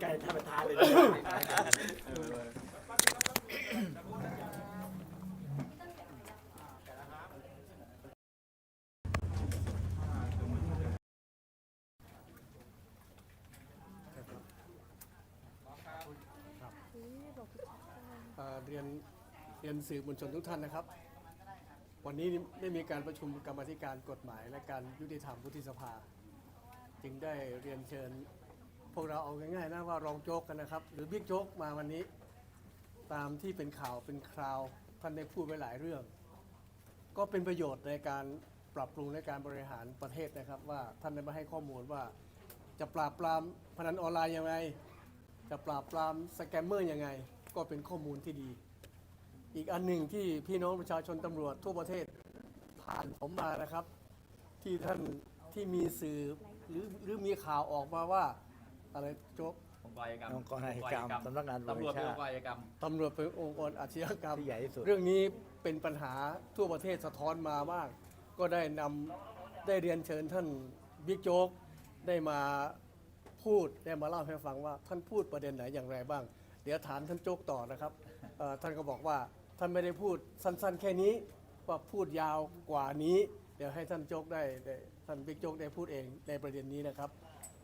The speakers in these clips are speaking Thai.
ไก่ท่านประธานเลยเอ่อเรียนเรียนสื่อมวลชนทุกท่านนะครับ วันนี้ได้มีการประชุมกรรมาธิการกฎหมาย และการยุติธรรมวุฒิสภา จึงได้เรียนเชิญ พวกเราเอาง่ายๆนะว่ารองโจ๊กกันนะครับ หรือบิ๊กโจ๊กมาวันนี้ ตามที่เป็นข่าวเป็นคราวท่านได้พูดไว้หลายเรื่อง ก็เป็นประโยชน์ในการปรับปรุงในการบริหารประเทศนะครับ ว่าท่านได้มาให้ข้อมูลว่า จะปราบปรามพนันออนไลน์ยังไง จะปราบปรามสแกมเมอร์ยังไง ก็เป็นข้อมูลที่ดี อีกอันหนึ่งที่พี่น้องประชาชนตำรวจทั่วประเทศผ่านผมมานะครับ ที่ท่านที่มีสื่อ หรือหรือมีข่าวออกมาว่า อะไรโจ๊กองค์กรอาชญากรรมองค์กรอาชญากรรมสำนักงานตำรวจตำรวจเป็นชาองติค์กรอาชญากรรม ตำรวจเป็นองค์กรอาชญากรรม ที่ใหญ่ที่สุด เรื่องนี้เป็นปัญหาทั่วประเทศสะท้อนมามาก ก็ได้นำได้เรียนเชิญท่านบิ๊กโจ๊กได้มาพูดได้มาเล่าให้ฟังว่า ท่านพูดประเด็นไหนอย่างไรบ้าง เดี๋ยวถามท่านโจ๊กต่อนะครับเอ่อท่านก็บอกว่าท่านไม่ได้พูดสั้นๆ แค่นี้ว่าพูดยาวกว่านี้ เดี๋ยวให้ท่านโจกได้ได้ท่านบิ๊กโจกได้พูดเองในประเด็นนี้นะครับ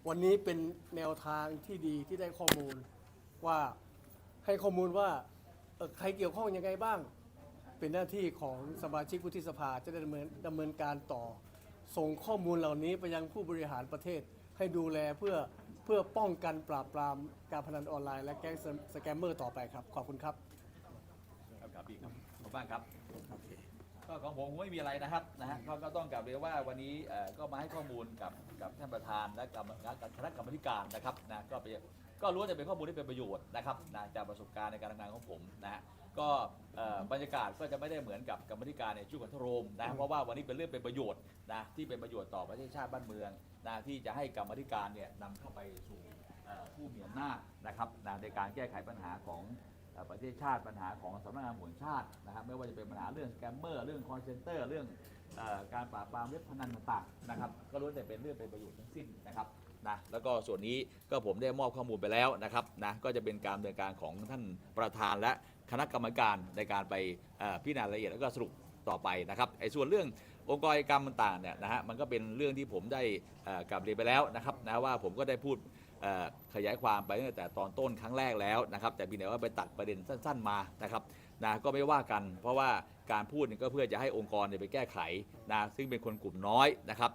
วันนี้เป็นแนวทางที่ดีที่ได้ข้อมูลว่าให้ข้อมูลว่าใครเกี่ยวข้องยังไงบ้าง เป็นหน้าที่ของสมาชิกวุฒิสภาจะดำเนินดำเนินการต่อ ส่งข้อมูลเหล่านี้ไปยังผู้บริหารประเทศ ให้ดูแลเพื่อเพื่อป้องกันปราบปรามการพนันออนไลน์และแก๊งสแกมเมอร์ต่อไปครับ ขอบคุณครับ ครับครับพี่ครับขอบคุณมากครับ ก็ของผมคงไม่มีอะไรนะครับนะฮะก็ก็ต้องกลับเรียนว่าวันนี้เอ่อก็มาให้ข้อมูลกับกับท่านประธานและกับคณะกรรมการนะครับนะก็ไปก็รู้ว่าจะเป็นข้อมูลที่เป็นประโยชน์นะครับนะจากประสบการณ์ในการทำงานของผมนะฮะก็เอ่อบรรยากาศก็จะไม่ได้เหมือนกับกรรมธิการในชุดของทโรมนะเพราะว่าวันนี้เป็นเรื่องเป็นประโยชน์นะที่เป็นประโยชน์ต่อประเทศชาติบ้านเมืองนะที่จะให้กรรมธิการเนี่ยนำเข้าไปสู่ เอ่อผู้มีอำนาจนะครับนะในการแก้ไขปัญหาของเอ่อ ประเทศชาติปัญหาของสำนักงานตำรวจแห่งชาตินะครับไม่ว่าจะเป็นปัญหาเรื่องสแกมเมอร์ เรื่องคอนเซนเตอร์ เรื่องอการปราบปรามเว็บพนันต่างๆนะครับก็ล้วนแต่เป็นเรื่องเป็นประโยชน์ทั้งสิ้นนะครับนะแล้วก็ส่วนนี้ก็ผมได้มอบข้อมูลไปแล้วนะครับนะก็จะเป็นการดำเนินการของท่านประธานและคณะกรรมการในการไปพิจารณารายละเอียดแล้วก็สรุปต่อไปนะครับไอ้ส่วนเรื่ององค์กรกรรมต่างๆเนี่ยนะฮะมันก็เป็นเรื่องที่ผมได้เอ่อกลับเรียนไปแล้วนะครับนะว่าผมก็ได้พูด ขยายความไปตั้งแต่ตอนต้นครั้งแรกแล้วนะครับ แต่เพียงแต่ว่าไปตัดประเด็นสั้น ๆ มานะครับนะก็ไม่ว่ากันเพราะว่าการพูดก็เพื่อจะให้องค์กรไปแก้ไขนะซึ่งเป็นคนกลุ่มน้อยนะครับ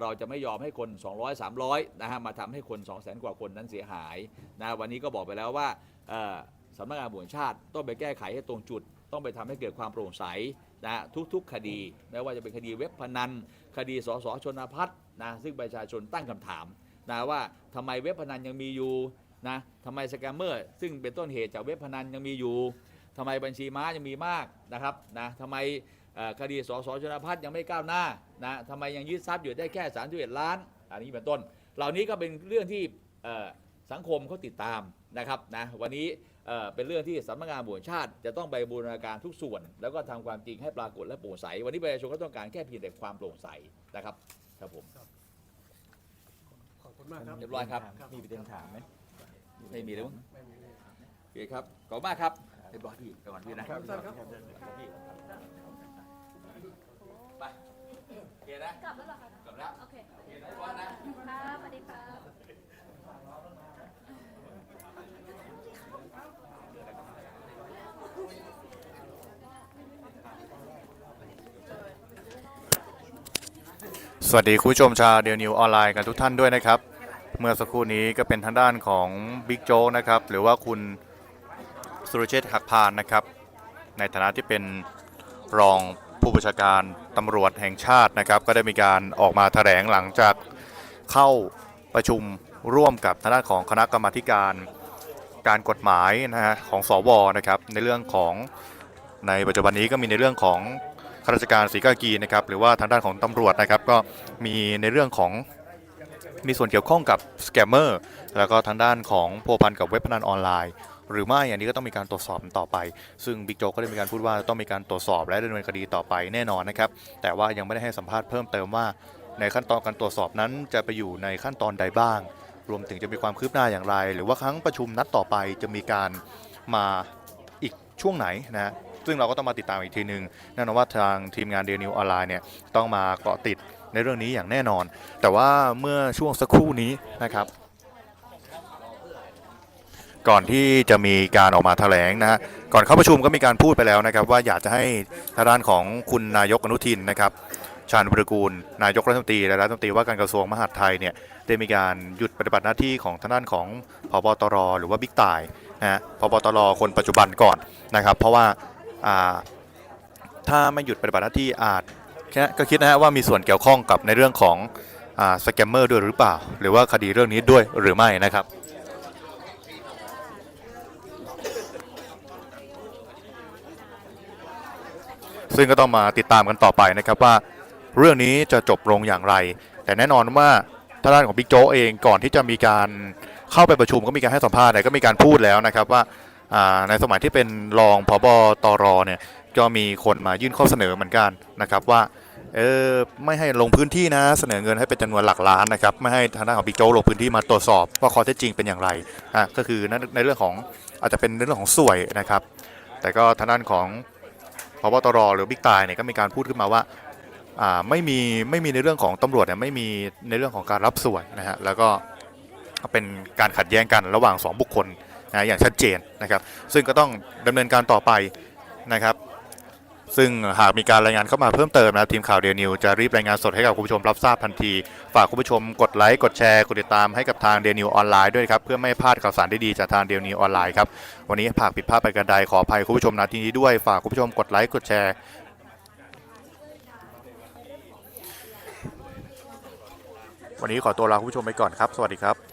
เราจะไม่ยอมให้คน 200 300นะฮะมาทำให้คน 2 0 0 0 0 0 กว่าคนนั้นเสียหายนะวันนี้ก็บอกไปแล้วว่าสำนักงานตำรวจแห่งชาติต้องไปแก้ไขให้ตรงจุด ต้องไปทำให้เกิดความโปร่งใสนะทุกๆ คดีไม่ว่าจะเป็นคดีเว็บพนัน คดีสสชนพัฒน์นะซึ่งประชาชนตั้งคำถาม นะว่าทำไมเว็บพนันยังมีอยู่นะทำไมสแกมเมอร์ซึ่งเป็นต้นเหตุจากเว็บพนันยังมีอยู่ทำไมบัญชีม้ายังมีมากนะครับนะทำไมคดีสสชนพัฒน์ยังไม่ก้าวหน้านะทำไมยังยึดทรัพย์อยู่ได้แค่31ล้าน อันนี้เป็นต้น เหล่านี้ก็เป็นเรื่องที่สังคมเขาติดตามนะครับนะวันนี้เป็นเรื่องที่สำนักงานตำรวจแห่งชาติ จะต้องไปบูรณาการทุกส่วน แล้วก็ทำความจริงให้ปรากฏและโปร่งใส วันนี้ประชาชนก็ต้องการแค่เพียงแต่ความโปร่งใสนะครับครับผม คุณมากครับ เรียบร้อยครับ มีประเด็นถามไหมไม่มีแล้วมั้งไม่มีเลยโอเคครับ ขอบคุณมากครับเรียบร้อยพี่ไปก่อนพี่นะครับท่านครับไปโอเคนะ กลับแล้วเหรอคะกลับแล้ว โอเคโอเคนะเรียบร้อยนะครับสวัสดีครับสวัสดีคุณผู้ชมชาวเดียวนิวออนไลน์กันทุกท่านด้วยนะครับ เมื่อสักครู่นี้ก็เป็นทางด้านของบิ๊กโจ๊กนะครับ หรือว่าคุณสุรเชษฐ์หักพานนะครับ ในฐานะที่เป็นรองผู้บัญชาการตำรวจแห่งชาตินะครับ ก็ได้มีการออกมาแถลงหลังจากเข้าประชุมร่วมกับทางด้านของคณะกรรมาธิการการกฎหมายนะฮะของสวนะครับ ในเรื่องของในปัจจุบันนี้ก็มีในเรื่องของข้าราชการศรีกากีนะครับ หรือว่าทางด้านของตำรวจนะครับ ก็มีในเรื่องของ มีส่วนเกี่ยวข้องกับสแกมเมอร์แล้วก็ทางด้านของพัวพันกับเว็บพนันออนไลน์ หรือไม่อันนี้ก็ต้องมีการตรวจสอบต่อไป ซึ่งบิ๊กโจ๊กก็ได้มีการพูดว่าต้องมีการตรวจสอบและดำเนินคดีต่อไปแน่นอนนะครับแต่ว่ายังไม่ได้ให้สัมภาษณ์เพิ่มเติมว่า ในขั้นตอนการตรวจสอบนั้นจะไปอยู่ในขั้นตอนใดบ้าง รวมถึงจะมีความคืบหน้าอย่างไร หรือว่าครั้งประชุมนัดต่อไปจะมีการมาอีกช่วงไหนนะซึ่งเราก็ต้องมาติดตามอีกทีหนึ่งแน่นอนว่าทางทีมงานเดนิวออนไลน์เนี่ยต้องมาเกาะติด ในเรื่องนี้อย่างแน่นอน แต่ว่าเมื่อช่วงสักครู่นี้นะครับ ก่อนที่จะมีการออกมาแถลงนะฮะก่อนเข้าประชุมก็มีการพูดไปแล้วนะครับ ว่าอยากจะให้ทางด้านของคุณนายกอนุทินนะครับชาญวิรกูล นายกรัฐมนตรีและรัฐมนตรีว่าการกระทรวงมหาดไทยเนี่ยได้มีการหยุดปฏิบัติหน้าที่ของทางด้านของพบตรหรือว่าบิ๊กต่ายนะฮะพบตรคนปัจจุบันก่อนนะครับ เพราะว่าถ้าไม่หยุดปฏิบัติหน้าที่อาจ ก็คิดนะฮะว่ามีส่วนเกี่ยวข้องกับในเรื่องของอสแกมเมอร์ด้วยหรือเปล่า หรือว่าคดีเรื่องนี้ด้วยหรือไม่นะครับซึ่งก็ต้องมาติดตามกันต่อไปนะครับว่าเรื่องนี้จะจบลงอย่างไร แต่แน่นอนว่าทางด้านของบิ๊กโจเองก่อนที่จะมีการเข้าไปประชุมก็มีการให้สัมภาษณ์ก็มีการพูดแล้วนะครับว่าอ่าในสมัยที่เป็นรองพบตรเนี่ยก็มีคนมายื่นข้อเสนอเหมือนกันนะครับว่า เออไม่ให้ลงพื้นที่นะ เสนอเงินให้เป็นจำนวนหลักล้านนะครับไม่ให้ทางด้านของบิ๊กโจ๊กลงพื้นที่มาตรวจสอบว่าข้อเท็จจริงเป็นอย่างไรอะก็คือในเรื่องของอาจจะเป็นเรื่องของสวยนะครับ แต่ก็ทางด้านของพบตรหรือบิ๊กตายเนี่ยก็มีการพูดขึ้นมาว่าอ่าไม่มีไม่มีในเรื่องของตำรวจเนี่ยไม่มีในเรื่องของการรับสวยนะฮะแล้วก็เป็นการขัดแย้งกันระหว่าง 2 บุคคลนะอย่างชัดเจนนะครับ ซึ่งก็ต้องดำเนินการต่อไปนะครับ ซึ่งหากมีการรายงานเข้ามาเพิ่มเติมนะทีมข่าวเดียนิวจะรีบรายงานสดให้กับคุณผู้ชมรับทราบทันที ฝากคุณผู้ชมกดไลค์กดแชร์กดติดตามให้กับทางเดียนิวออนไลน์ด้วยครับเพื่อไม่พลาดข่าวสารดีๆจากทางเดียนิวออนไลน์ครับวันนี้หากผิดพลาดไปกันใดขออภัยคุณผู้ชมนาทีนี้ด้วยฝากคุณผู้ชมกดไลค์กดแชร์วันนี้ขอตัวลาคุณผู้ชมไปก่อนครับ สวัสดีครับ